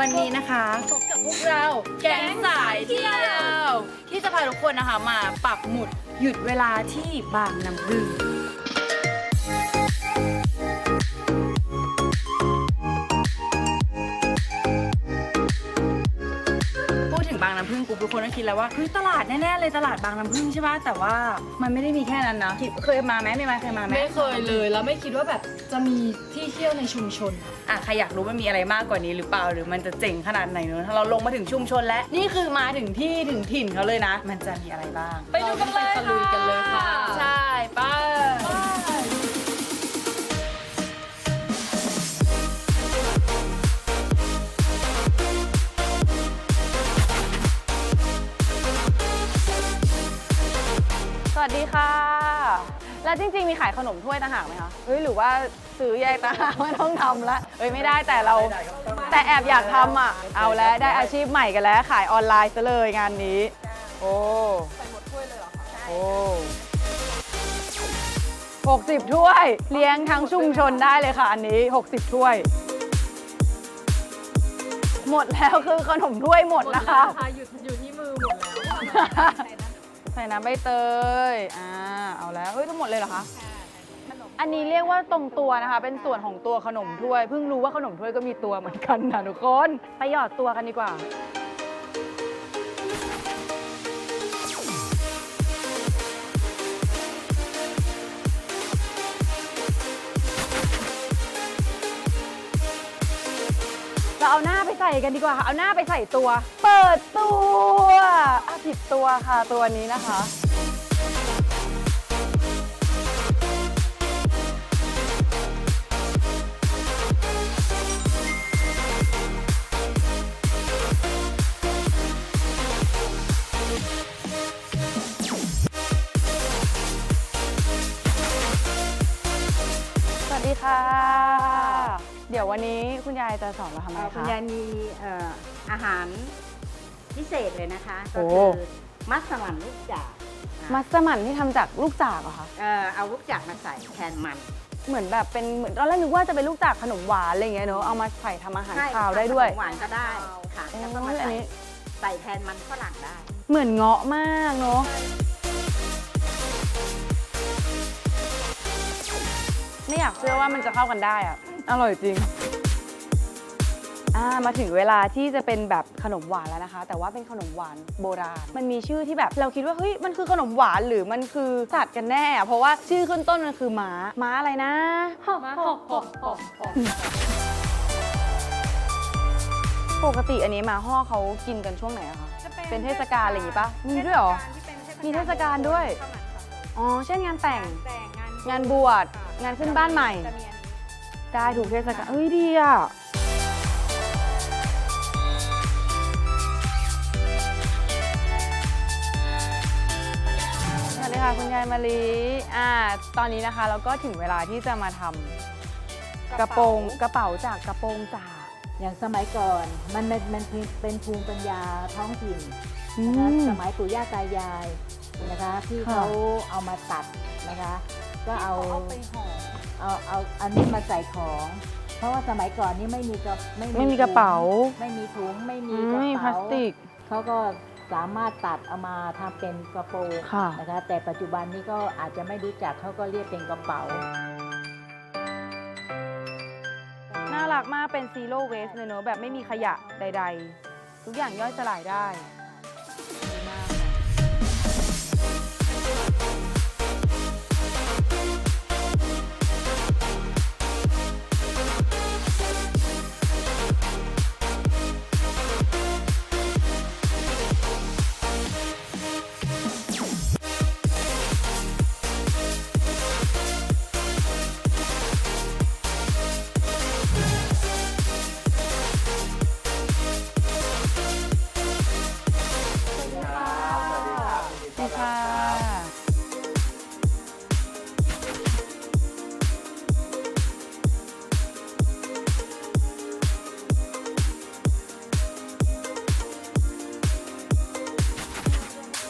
วันนี้นะคะพบกับพวกเราแก๊งสายเที่ยว ที่จะพาทุกคนนะคะมาปักหมุดหยุดเวลาที่บางน้ำพึ่งพูดถึงบาง น้ำพึ่งปุ๊บทุกคนก็คิดแล้วว่าเฮ้ยตลาดแน่ๆเลยตลาดบางน้ำพึ่งใช่ปะแต่ว่ามันไม่ได้มีแค่นั้นนะคิดเคยมาไหมไม่มาเคยมาไหมไม่เคยเลยแล้วไม่คิดว่าแบบจะมีที่เที่ยวในชุมชน อะใครอยากรู้มันมีอะไรมากกว่านี้หรือเปล่าหรือมันจะเจ๋งขนาดไหนเนอะถ้าเราลงมาถึงชุมชนแล้วนี่คือมาถึงที่ถึงถิ่นเขาเลยนะ มันจะมีอะไรบ้าง ไปดูกันเลยราต้องไปตะลุยกันเลยค่ะ ใช่ไป้ แล้วจริงๆ มีขายขนมถ้วยต่างหากไหมคะเฮ้ยหรือว่าซื้อแยกต่างหากไม่ต้องทำละเฮ้ยไม่ได้แต่เรา แต่แอบอยากทำอะ เอาแล้วได้อาชีพใหม่กันแล้ว ขายออนไลน์ซะเลยงานนี้ โอ้ใส่หมดถ้วยเลยเหรอคะโอ้หกสิบถ้วย เลี้ยงทั้งชุมชนได้เลยค่ะ อันนี้60ถ้วย หมดแล้วคือขนมถ้วยหมดนะคะอยู่อยู่ที่มือหมดแล้ว ใส่น้ำใบเตย อ่า เอาแล้วเฮ้ยทั้งหมดเลยเหรอคะอันนี้เรียกว่าตรงตัวนะคะ เป็นส่วนของตัวขนมถ้วย เพิ่งรู้ว่าขนมถ้วยก็มีตัวเหมือนกันนะทุกคน ไปหยอดตัวกันดีกว่า เราเอาหน้า กันดีกว่าค่ะ เอาหน้าไปใส่ตัว เปิดตัวอะผิดตัวค่ะตัวนี้นะคะ เดี๋ยววันนี้คุณยายจะสอนเราทำอะไรเอ่อคุณคะ ยายมีเอ่ออาหารพิเศษเลยนะคะ โอ้ ก็คือมัสมั่นลูกจากมัสมั่นที่ทำจากลูกจากเหรอคะ เอ่อเอาลูกจากมาใส่แทนมัน เหมือนแบบเป็นเหมือนตอนแรกนึกว่าจะเป็นลูกจากขนมหวานอะไรอย่างเงี้ยเนอะเอามาใส่ทำอาหารใช่คาวได้ด้วยขนมหวานก็ได้ค่ะโอ้แล้วก็มายอันใส่นี้ ใส่แทนมันฝรั่งได้ เหมือนเงาะมากเนอะไม่อยากเชื่อว่ามันจะเข้ากันได้อะ อร่อยจริงอ่ามาถึงเวลาที่จะเป็นแบบขนมหวานแล้วนะคะ แต่ว่าเป็นขนมหวานโบราณ มันมีชื่อที่แบบเราคิดว่าเฮ้ยมันคือขนมหวานหรือมันคือสัตว์กันแน่อะเพราะว่าชื่อขึ้นต้นมันคือม้าม้าอะไรนะมาหอกหอกหอกหอกปกติอันนี้มาห่อเขากินกันช่วงไหนอะคะเป็นเทศกาลอะไรอย่างงี้ปะมีด้วยเหรอมีเทศกาลด้วยอ๋อเช่นงานแต่งงานบวชงานขึ้นบ้านใหม่ ได้ถูกเทศกาลเอ้ยดีอะสวัสดีค่ะคุณยายมาลีอ่าตอนนี้นะคะเราก็ถึงเวลาที่จะมาทำกระโปรงกระเป๋าจากกระโปรงจากอย่างสมัยก่อนมันมันมันเป็นภูมิปัญญาท้องถิ่นอืนะคะมสมัยปู่ย่าตายายนะคะที่ค่ะเขาเอามาตัดนะคะ ก็เอาเอาไปห่อ เอาเอาอันนี้มาใส่ของ เพราะว่าสมัยก่อนนี่ไม่มีกระไม่มีกระเป๋า ถุงไม่มีถุงไม่มีกระไม่มีพลาเป๋าสติก เขาก็สามารถตัดเอามาทำเป็นกระโปรงค่ะ นะคะ แต่ปัจจุบันนี้ก็อาจจะไม่รู้จักเขาก็เรียกเป็นกระเป๋า น่ารักมากเป็นซีโร่เวสเลยเนอะแบบไม่มีขยะใด ๆ ทุกอย่างย่อยสลายได้ดี ค่ะ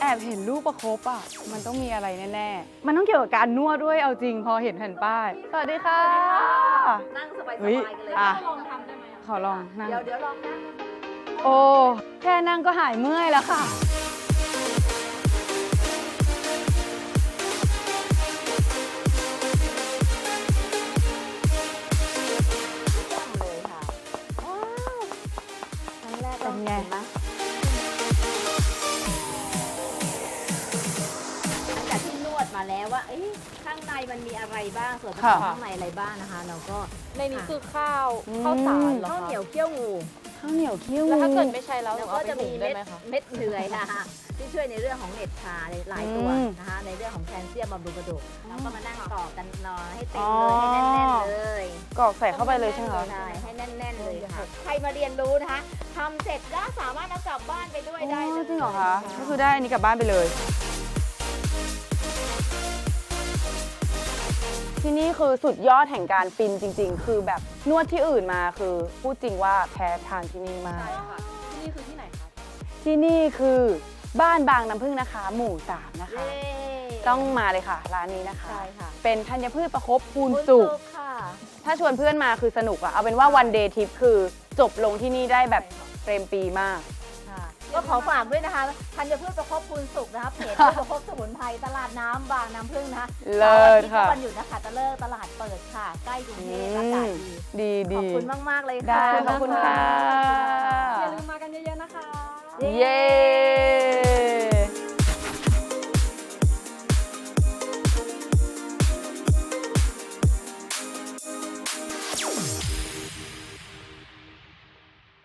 แอบเห็นรูปประคบอะ มันต้องมีอะไรแน่ ๆ มันต้องเกี่ยวกับการนวดด้วยเอาจริงพอเห็นแผ่นป้าย สวัสดีค่ะ นั่งสบายๆเฮ้ยกันเลยอะ ลองทำได้ไหมขอลองนั่ง เดี๋ยวเดี๋ยวลองนั่ง โอ้ แค่นั่งก็หายเมื่อยแล้วค่ะ ไงห็หมหลังจากที่นวดมาแล้วว่าเอ้ยข้างในมันมีอะไรบ้างส่วนผสค่ะมข้างในอะไรบ้างนะคะ เราก็ในนี้คือข้าวอืม ข้าวสารเหรอข้าวคะเหนียวเคี่ยวงูข้าวเหนียวเคี่ยวแล้วถ้างูเกิดไม่ใช่แล้วหแล้นูวเอาก็ไปจะหุมีงได้เม็ดไหมคะ เม็ดเหนื่อยนะคะที่ช่วยในเรื่องของเม็ดชาหลายตัวอืมนะคะ ในเรื่องของแคลเซียมบำรุงกระดูกเราก็มานั่งกรอกกันนอนให้เต็อ๋มอเลยให้แน่นๆเลย กรอกใส่เข้าไปเลยใช่ไหมคะ ใช่ ใครมาเรียนรู้นะคะทำเสร็จก็สามารถเอากลับบ้านไปด้วยอ๋ได้อเลย จริงเหรอคะก็คือได้อันนี้กลับบ้านไปเลย ที่นี่คือสุดยอดแห่งการฟินจริง ๆ คือแบบนวดที่อื่นมาคือพูดจริงว่าแพ้ทางที่นี่มากใช่ค่ะ ที่นี่คือที่ไหนคะ ที่นี่คือบ้านบางน้ำพึ่งนะคะ หมู่สามนะคะ เย้ ต้องมาเลยค่ะ ร้านนี้นะคะ ใช่ค่ะเป็นธัญพืชประคบปูนคุณสุก ค่ะถ้าชวนเพื่อนมาคือสนุกอะเอาเป็นว่าวันเดย์ทริปคือจบลงที่นี่ได้แบบเต็มปีมาก ค่ะก็ขอฝากด้วยนะคะธัญพืชประคบคุณสุขนะคะเพจประคบสมุนไพรตลาดน้ำบางน้ำพึ่งนะคะเลิศค่ะ วันหยุดนะคะจะเลิกตลาดเปิดค่ะ ใกล้กรุงเทพอากาศดี ดีขดีอบคุณมาก ๆ เลยค่ะได้ขอบคุณค่ะ อย่าลืมมากันเยอะๆนะคะ เย้